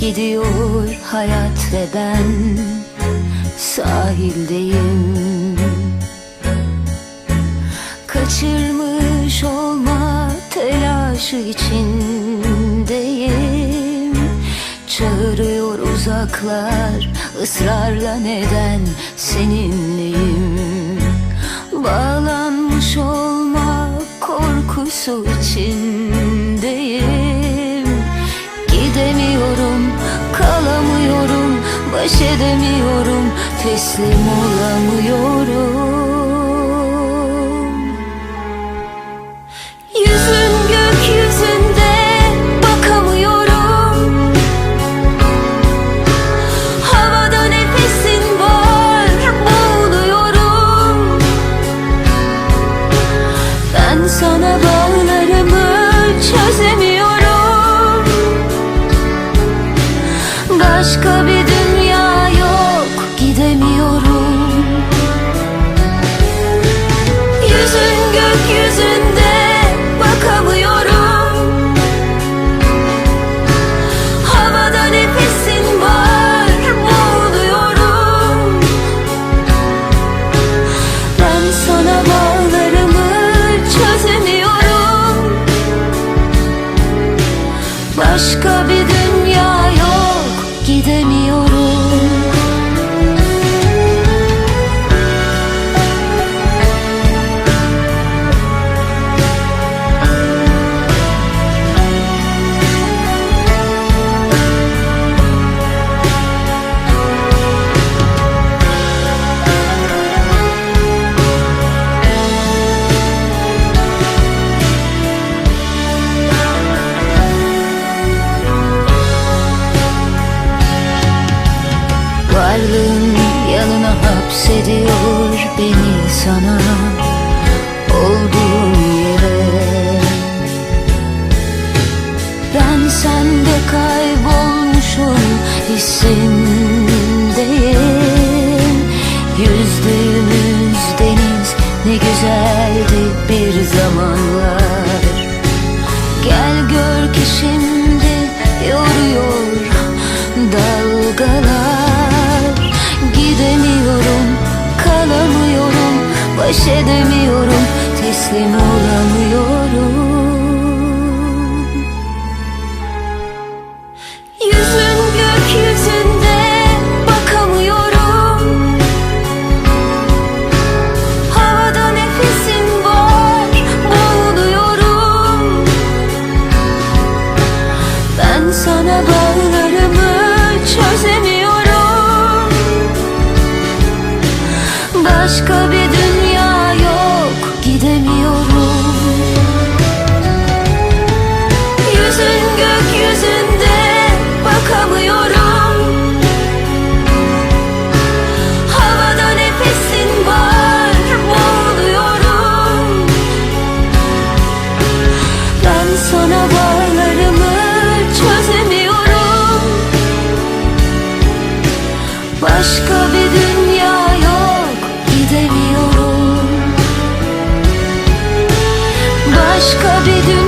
gidiyor hayat ve ben sahildeyim. Kaçırmış olma telaşı içindeyim. Çağırıyor uzaklar ısrarla neden seninleyim? Bağlanmış olma korkusu içindeyim baş edemiyorum, teslim olamıyorum. Yüzün gökyüzünde bakamıyorum. Havada nefesin var, boğuluyorum. Ben sana bağlarımı çözemiyorum. Gökyüzünde bakamıyorum. Havada nefesin var boğuluyorum. Ben sana bağlarımı çözemiyorum. Başka bir dünya yok gidemiyorum beni sana Olduğum yere. Ben sende kaybolmuşum hissindeyim baş edemiyorum, teslim olamıyorum. Yüzün gökyüzünde bakamıyorum. Havada nefesin var, boğuluyorum. Ben sana bağlarımı çözemiyorum. Başka bir gidemiyorum. Yüzün gökyüzünde bakamıyorum. Havada nefesin var boğuluyorum. Ben sana bağlarımı çözemiyorum. Başka gidemiyorum Başka bir dünya